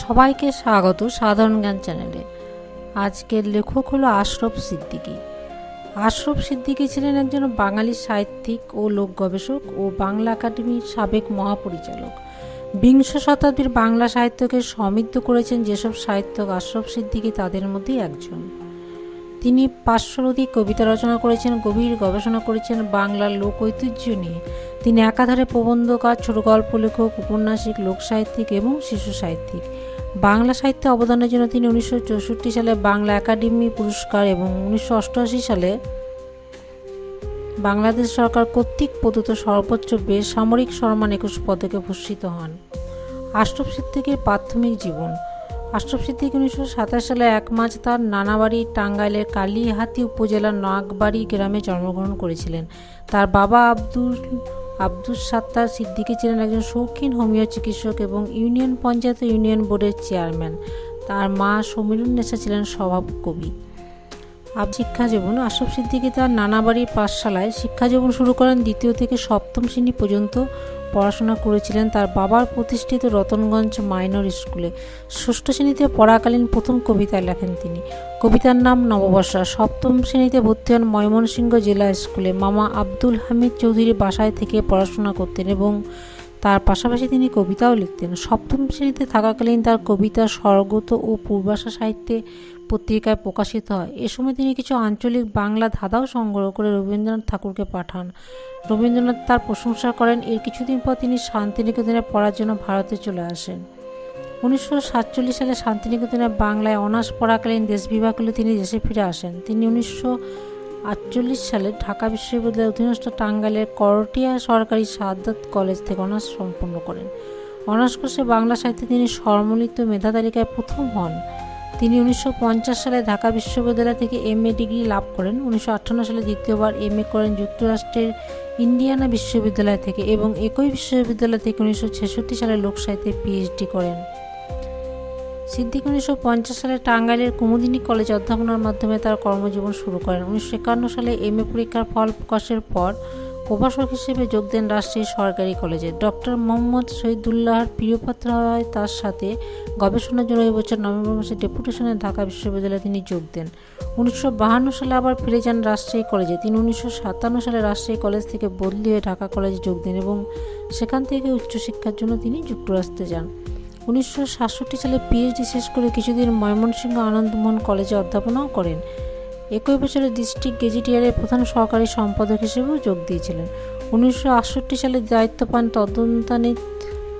সবাইকে স্বাগত সাধারণ জ্ঞান চ্যানেলে। আজকের লেখক হলো আশরফ সিদ্দিকী। আশরফ সিদ্দিকী ছিলেন একজন বাঙালি সাহিত্যিক ও লোক গবেষক ও বাংলা একাডেমির সাবেক মহাপরিচালক। বিংশ শতাব্দীর বাংলা সাহিত্যকে সমৃদ্ধ করেছেন যেসব সাহিত্যক আশরফ সিদ্দিকী, তাদের মধ্যেই একজন। তিনি পাঁচশোর অধিক কবিতা রচনা করেছেন, গভীর গবেষণা করেছেন, বাংলার লোক ঐতিহ্য নিয়ে তিনি একাধারে প্রবন্ধকার, ছোট গল্প লেখক, উপন্যাসিক লোক সাহিত্যিক এবং শিশু সাহিত্যিক। বাংলা সাহিত্যে অবদানের জন্য তিনি উনিশশো চৌষট্টি সালে বাংলা একাডেমি পুরস্কার এবং উনিশশো অষ্টআশি সালে বাংলাদেশ সরকার কর্তৃক প্রদত্ত সর্বোচ্চ বেসামরিক সম্মান একুশ পদকে ভূষিত হন। আশরফ সিদ্দিকের প্রাথমিক জীবন। আশরফ সিদ্দিক উনিশশো সাতাশ সালে এক মাস তার নানাবাড়ি টাঙ্গাইলের কালীহাতি উপজেলার নাগবাড়ি গ্রামে জন্মগ্রহণ করেছিলেন। তার বাবা আব্দুল আব্দুস সাত্তার সিদ্দিকী ছিলেন একজন শৌখিন হোমিও চিকিৎসক এবং ইউনিয়ন পঞ্চায়েত ইউনিয়ন বোর্ডের চেয়ারম্যান। তার মা সমীরুন্নেসা ছিলেন স্বভাব কবি আব শিক্ষা জীবন। আশরফ সিদ্দিকী তার নানাবাড়ির পাঠশালায় শিক্ষা জীবন শুরু করেন দ্বিতীয় থেকে সপ্তম শ্রেণি পর্যন্ত পড়াশোনা করেছিলেন তার বাবার প্রতিষ্ঠিত রতনগঞ্জ মাইনর স্কুলে। ষষ্ঠ শ্রেণীতে পড়াকালীন প্রথম কবিতা লেখেন তিনি। কবিতার নাম নববর্ষা। সপ্তম শ্রেণীতে ভর্তি হন ময়মনসিংহ জেলা স্কুলে। মামা আব্দুল হামিদ চৌধুরী বাসায় থেকে পড়াশোনা করতেন এবং তার পাশাপাশি তিনি কবিতাও লিখতেন। সপ্তম শ্রেণীতে থাকাকালীন তার কবিতা স্বর্গত ও পূর্বাশা সাহিত্যে পত্রিকায় প্রকাশিত হয়। এ সময় তিনি কিছু আঞ্চলিক বাংলা ধাঁধাও সংগ্রহ করে রবীন্দ্রনাথ ঠাকুরকে পাঠান। রবীন্দ্রনাথ তার প্রশংসা করেন। এর কিছুদিন পর তিনি শান্তিনিকেতনে পড়ার জন্য ভারতে চলে আসেন। উনিশশো সাতচল্লিশ সালে শান্তিনিকেতনে বাংলায় অনার্স পড়াকালীন দেশ বিভাগ হলে তিনি দেশে ফিরে আসেন। তিনি উনিশশো আটচল্লিশ সালে ঢাকা বিশ্ববিদ্যালয়ের অধীনস্থ টাঙ্গাইলের করটিয়া সরকারি সাদ্দাত কলেজ থেকে অনার্স সম্পন্ন করেন। অনার্স কোর্সে বাংলা সাহিত্যে তিনি সম্মিলিত মেধা তালিকায় প্রথম হন। তিনি উনিশশো পঞ্চাশ সালে ঢাকা বিশ্ববিদ্যালয় থেকে এম এ ডিগ্রি লাভ করেন। উনিশশো আটান্ন সালে দ্বিতীয়বার এম এ করেন যুক্তরাষ্ট্রের ইন্ডিয়ানা বিশ্ববিদ্যালয় থেকে এবং একই বিশ্ববিদ্যালয় থেকে উনিশশো ছেষট্টি সালে লোক সাহিত্যে পিএইচডি করেন। সিদ্দিক উনিশশো পঞ্চাশ সালে টাঙ্গাইলের কুমুদিনী কলেজে অধ্যাপনার মাধ্যমে তার কর্মজীবন শুরু করেন। উনিশশো একান্ন সালে এম এ পরীক্ষার ফল প্রকাশের পর প্রভাষক হিসেবে যোগ দেন রাজশাহী সরকারি কলেজে। ডক্টর মোহাম্মদ শহীদুল্লাহর প্রিয়পাত্র হয় তার সাথে গবেষণার জন্য এই বছর নভেম্বর মাসে ডেপুটেশনে ঢাকা বিশ্ববিদ্যালয়ে তিনি যোগ দেন। উনিশশো সালে আবার ফিরে যান রাজশাহী কলেজে। তিনি উনিশশো সাতান্ন সালে রাজশাহী কলেজ থেকে বদলি হয়ে ঢাকা কলেজে যোগ দেন এবং সেখান থেকে উচ্চশিক্ষার জন্য তিনি যুক্তরাষ্ট্রে যান। উনিশশো সাতষট্টি সালে পিএইচডি শেষ করে কিছুদিন ময়মনসিংহ আনন্দমোহন কলেজে অধ্যাপনাও করেন। একই বছরে ডিস্ট্রিক্ট গেজেটিয়ারের প্রধান সহকারী সম্পাদক হিসেবেও যোগ দিয়েছিলেন। উনিশশো আটষট্টি সালে দায়িত্ব পান তদন্তানিত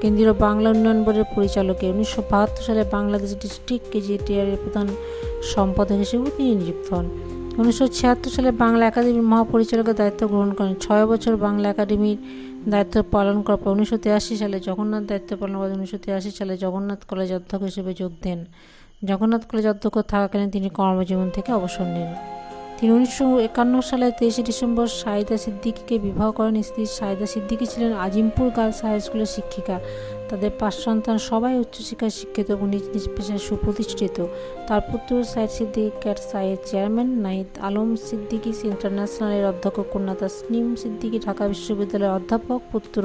কেন্দ্রীয় বাংলা উন্নয়ন বোর্ডের পরিচালকে উনিশশো বাহাত্তর সালে বাংলাদেশ ডিস্ট্রিক্ট গেজেটিয়ারের প্রধান সম্পাদক হিসেবেও তিনি নিযুক্ত হন। উনিশশো ছিয়াত্তর সালে বাংলা একাডেমির মহাপরিচালকের দায়িত্ব গ্রহণ করেন। ছয় বছর বাংলা একাডেমির দায়িত্ব পালন করার পর উনিশশো সালে জগন্নাথ দায়িত্ব পালন করেন। উনিশশো সালে জগন্নাথ কলেজ অধ্যক্ষ হিসেবে যোগ দেন। জগন্নাথ কলেজ অধ্যক্ষ থাকাকালীন তিনি কর্মজীবন থেকে অবসর নেন। তিনি উনিশশো একান্ন সালে তেইশে ডিসেম্বর সাইদা সিদ্দিকীকে বিবাহ করেন। স্ত্রী সাইদা সিদ্দিকী ছিলেন আজিমপুর গার্লস হাই স্কুলের শিক্ষিকা। তাদের পাঁচ সন্তান সবাই উচ্চশিক্ষায় শিক্ষিত এবং নিজ নিজ পেশায় সুপ্রতিষ্ঠিত। তার পুত্র সাইদ সিদ্দিক ক্যাট সাইয়ের চেয়ারম্যান নাহিদ আলম সিদ্দিকী, ইন্টারন্যাশনালের অধ্যক্ষ কন্যা তাসনিম সিদ্দিকী, ঢাকা বিশ্ববিদ্যালয়ের অধ্যাপক পুত্র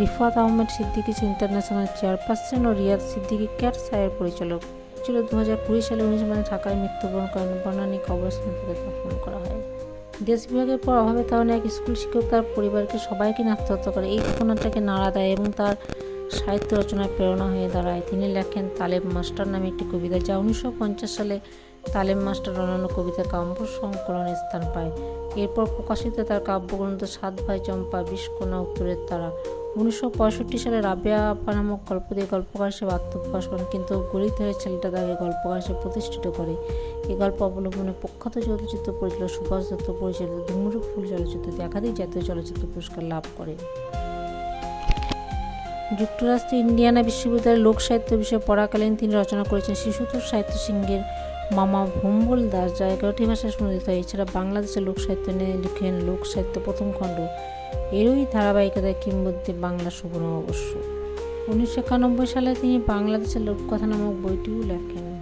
রিফাত আহমেদ সিদ্দিকী, ইন্টারন্যাশনাল চেয়ারপারসন ও রিয়াদ সিদ্দিকী ক্যাট সাইয়ের পরিচালক। ছিল দু হাজার কুড়ি সালে উনিশ মানে ঢাকায় মৃত্যুবরণ করেন। বনানী কবরস্থান থেকে দাফন করা হয়। দেশ বিভাগের পর অভাবে কারণে এক স্কুল শিক্ষক তার পরিবারকে সবাইকে আত্মহত্যা করে। এই ঘটনাটাকে নাড়া দেয় এবং তার সাহিত্য রচনায় প্রেরণা হয়ে দাঁড়ায়। তিনি লেখেন, তালেব মাস্টার নামে একটি কবিতা, যা উনিশশো পঞ্চাশ সালে তালেব মাস্টার অন্যান্য কবিতা কাব্য সংকলনে স্থান পায়। এরপর প্রকাশিত তার কাব্যগ্রন্থ সাত ভাই চম্পা বিষ্কোনা উত্তরের তারা। উনিশশো পঁয়ষট্টি সালে রাবিয়া আপা নামক গল্প দিয়ে গল্পকার হিসেবে আত্মপ্রকাশ করেন, কিন্তু গরিব হয়ে ছেলেটা তাকে গল্পকার হিসেবে প্রতিষ্ঠিত করে। এই গল্প অবলম্বনে প্রখ্যাত চলচ্চিত্র পরিচালক সুভাষ দত্ত পরিচালিত ধুমরু ফুল চলচ্চিত্রটি একাধিক জাতীয় চলচ্চিত্র পুরস্কার লাভ করে। যুক্তরাষ্ট্রে, ইন্ডিয়ানা বিশ্ববিদ্যালয়ের লোক সাহিত্য বিষয়ে পড়াকালীন তিনি রচনা করেছেন শিশুতোষ সাহিত্য সিংহের মামা ভম্বল দাস, যা এগারোটি ভাষায় সুনিত হয়। এছাড়া বাংলাদেশের লোক সাহিত্য নিয়ে লিখেন লোক সাহিত্য প্রথম খণ্ড। এরই ধারাবাহিকতায় কিংবদন্তি বাংলা সুবর্ণ অবশ্য। উনিশশো একানব্বই সালে তিনি বাংলাদেশের লোককথা নামক বইটিও লেখেন।